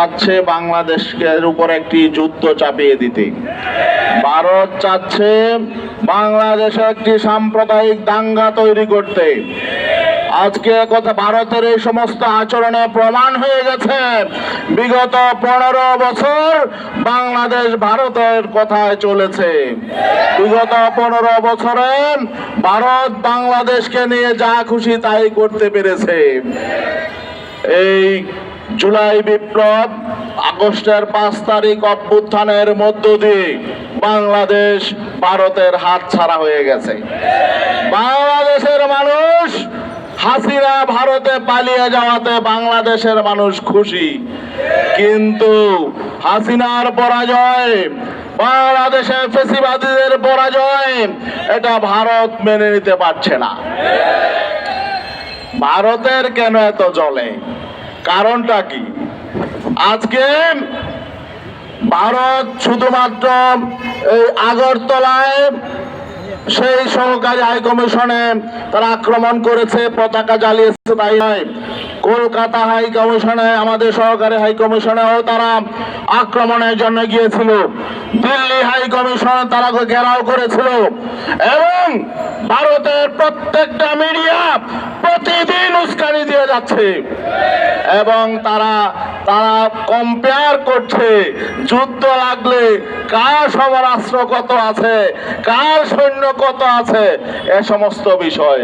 চাচ্ছে বাংলাদেশের উপর একটি যুদ্ধ চাপিয়ে দিতে। ভারত চাচ্ছে বাংলাদেশে একটি সাম্প্রদায়িক দাঙ্গা তৈরি করতে। আজকে কথা ভারতের এই সমস্ত আচরণে প্রমাণ হয়ে গেছে। বিগত পনেরো বছর বাংলাদেশ ভারতের কথায় চলেছে। বিগত পনেরো বছরে ভারত বাংলাদেশকে নিয়ে যা খুশি তাই করতে পেরেছে। এই জুলাই বিপ্লব আগস্টের পাঁচ তারিখ অভ্যুত্থানের মধ্য দিয়ে বাংলাদেশ ভারতের হাত ছাড়া হয়ে গেছে। বাংলাদেশের মানুষ হাসিনা ভারতে পালিয়ে যাওয়াতে বাংলাদেশের মানুষ খুশি। কিন্তু হাসিনার পরাজয়, বাংলাদেশের ফেসিবাদীদের পরাজয়, এটা ভারত মেনে নিতে পারছে না। ভারতের কেন এত জলে? কারণটা কি? আজকে ভারত শুধুমাত্র এই আগরতলায় সেই সহকারী হাই কমিশনে তারা আক্রমণ করেছে, পতাকা জ্বালিয়েছে, তাই নয়। কলকাতা হাই কমিশনে আমাদের সহকারী হাই কমিশনেও তারা আক্রমণের জন্য গিয়েছিল। দিল্লি হাই কমিশন তারা ঘেরাও করেছিল। এবং ভারতের প্রত্যেকটা মিডিয়া প্রতিদিন উস্কানি দিয়ে যাচ্ছে। এবং তারা তারা কম্পেয়ার করছে। যুদ্ধ লাগলে কার সমরাস্ত্র কত আছে? কার সৈন্য কত আছে? এ সমস্ত বিষয়।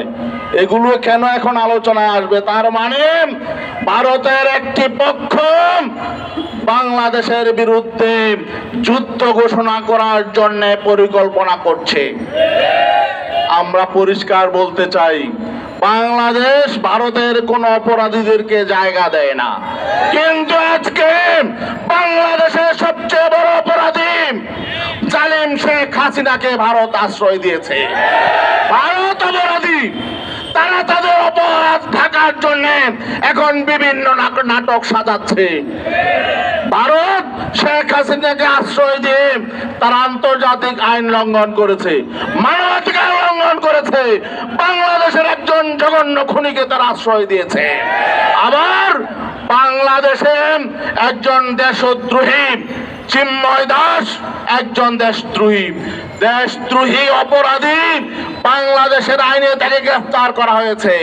এগুলো কেন এখন আলোচনায় আসবে? তার মানে ভারতের একটি পক্ষ বাংলাদেশের বিরুদ্ধে যুদ্ধ ঘোষণা করার জন্য পরিকল্পনা করছে। আমরা পরিষ্কার বলতে চাই বাংলাদেশ ভারতের কোন অপরাধীদেরকে জায়গা দেয় না। কিন্তু আজকে বাংলাদেশের সবচেয়ে বড় অপরাধী জালিম শেখ হাসিনাকে ভারত আশ্রয় দিয়েছে। ভারত অপরাধী, তারা তাদের অপরাধ ঢাকার জন্য এখন বিভিন্ন নাটক সাজাচ্ছে। ভারত শেখ হাসিনাকে আশ্রয় দিয়ে তারা আন্তর্জাতিক আইন লঙ্ঘন করেছে। লঙ্ঘন করেছে। বাংলাদেশের একজন জঘন্য খুনিকে তারা আশ্রয় দিয়েছে। আবার বাংলাদেশে একজন দেশদ্রোহী চিন্ময় দাস, একজন দেশদ্রোহী। দেশদ্রোহী অপরাধী বাংলাদেশের আইনে তাকে গ্রেফতার করা হয়েছে।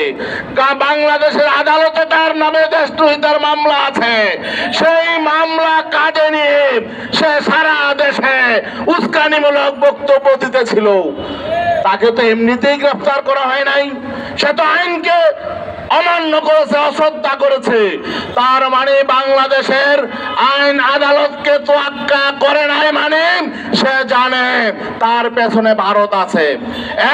বাংলাদেশের আদালতে তার নামে দেশদ্রোহিতার মামলা আছে। সেই মামলা কাজে নিয়ে সে সারা দেশে উস্কানিমূলক বক্তব্য দিতেছিল। তাকে তো এমনিতেই গ্রেফতার করা হয় নাই। সে তো আইনকে অমান্য করেছে, অশ্রদ্ধা করেছে। তার মানে বাংলাদেশের আইন আদালতকে তোয়াক্কা করে নাই মানে সে জানে তার পেছনে ভারত আছে।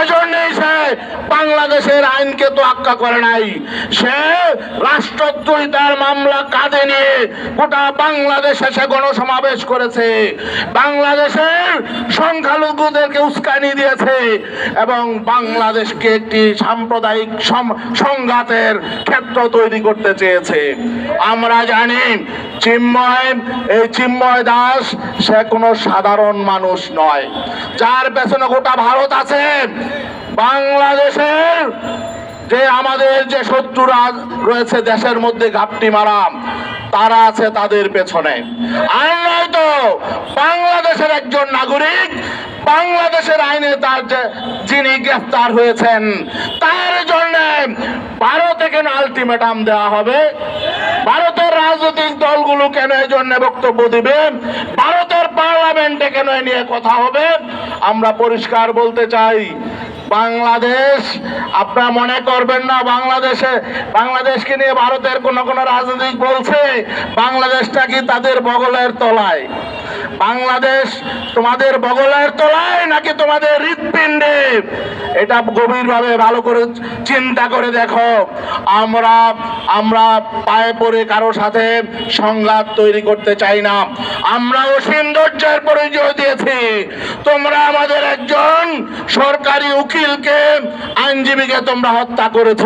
এজন্যই সে বাংলাদেশের আইনকে তোয়াক্কা করে নাই। সে রাষ্ট্রদ্রোহিতার মামলা কাঁধে নিয়ে গোটা বাংলাদেশে সে গণসমাবেশ করেছে। বাংলাদেশের সংখ্যালঘুদেরকে উস্কানি দিয়েছে এবং বাংলাদেশকে একটি সাম্প্রদায়িক সম- সংঘাতের ক্ষেত্র তৈরি করতে চেয়েছে। আমরা জানি চিন্ময়, এই চিন্ময় দাস, সে কোনো সাধারণ মানুষ নয়। যার পেছনে গোটা ভারত আছে, বাংলাদেশের যে আমাদের যে শত্রুরা রয়েছে দেশের মধ্যে ঘাপটি মারাম তারা আছে তাদের পেছনে। আর নয়তো বাংলাদেশের একজন নাগরিক, বাংলাদেশের আইনে তার যিনি গ্রেফতার হয়েছেন, তার জন্য ভারতে কেন আলটিমেটাম দেওয়া হবে? ভারতের রাজনৈতিক দলগুলো কেন এই জন্য বক্তব্য দিবে? ভারতের পার্লামেন্টে কেন নিয়ে কথা হবে? আমরা পরিষ্কার বলতে চাই, বাংলাদেশ, আপনারা মনে করবেন না বাংলাদেশে, বাংলাদেশকে নিয়ে ভারতের কোন কোন রাজনৈতিক বলছে, বাংলাদেশটা কি তাদের বগলের তলায়? বাংলাদেশ তোমাদের বগলের তলায় নাকি তোমাদের হৃৎপিণ্ডে? এটা গভীরভাবে ভালো করে চিন্তা করে দেখো। আমরা আমরা পায়ে পড়ে কারও সাথে সংঘাত তৈরি করতে চাই না। আমরা অসীম ধৈর্যের পরিচয় দিয়েছি। তোমরা আমাদের একজন সরকারি উকিলকে, আইনজীবীকে তোমরা হত্যা করেছ।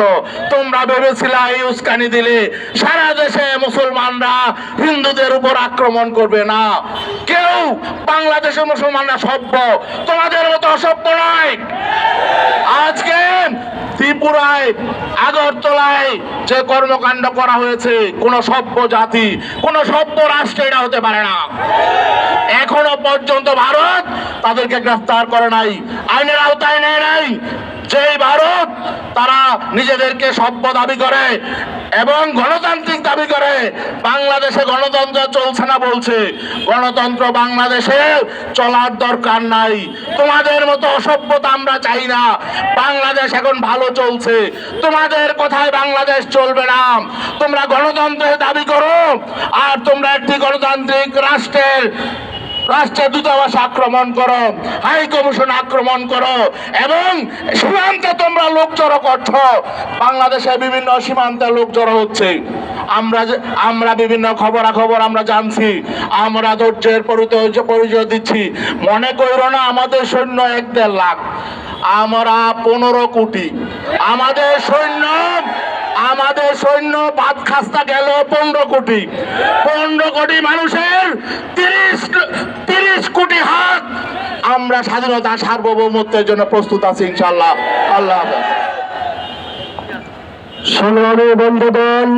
তোমরা ভেবেছিলে এই উস্কানি দিলে সারা দেশে মুসলমানরা হিন্দুদের উপর আক্রমণ করবে না। কেউ বাংলাদেশের মুসলমানরা সভ্য। তোমাদের মতো অসভ্য নয়। আজকে ত্রিপুরায়, আগরতলায় যে কর্মকাণ্ড করা হয়েছে, কোন সভ্য জাতি, কোন সভ্য রাষ্ট্র এটা হতে পারে না। এখনও পর্যন্ত ভারত তাদেরকে গ্রেফতার করে নাই, আইনের আওতায় নেয় নাই যেই ভারত তারা নিজেদেরকে সভ্য দাবি করে এবং গণতান্ত্রিক দাবি করে। বাংলাদেশে গণতন্ত্র চলছে না বলছে। গণতন্ত্র বাংলাদেশে চলার দরকার নাই। তোমাদের মতো অসভ্যতা আমরা চাই না। বাংলাদেশ এখন ভালো চলছে। তোমাদের কথায় বাংলাদেশ চলবে না। তোমরা গণতন্ত্রের দাবি করো, আর তোমরা একটি গণতান্ত্রিক রাষ্ট্রের রাষ্ট্রের দূতাবাস আক্রমণ করো, হাই কমিশন আক্রমণ করো, এবং সীমান্তে তোমরা লোক জড়ো করছ। বাংলাদেশে বিভিন্ন সীমান্তে লোক জড়ো হচ্ছে। আমরা আমরা বিভিন্ন খবরাখবর আমরা জানছি। আমরা ধৈর্যের পরিচয় দিচ্ছি। মনে করো না, আমাদের সৈন্য এক দেড় লাখ। আমরা পনেরো কোটি। আমাদের সৈন্য আমাদের সৈন্য বাদ খাস্তা গেল পনেরো কোটি। পনেরো কোটি মানুষের তিরিশ তিরিশ কোটি হাত। আমরা স্বাধীনতা সার্বভৌমত্বের জন্য প্রস্তুত আছি ইনশাল্লাহ আল্লাহ সোনার বন্ধুগণ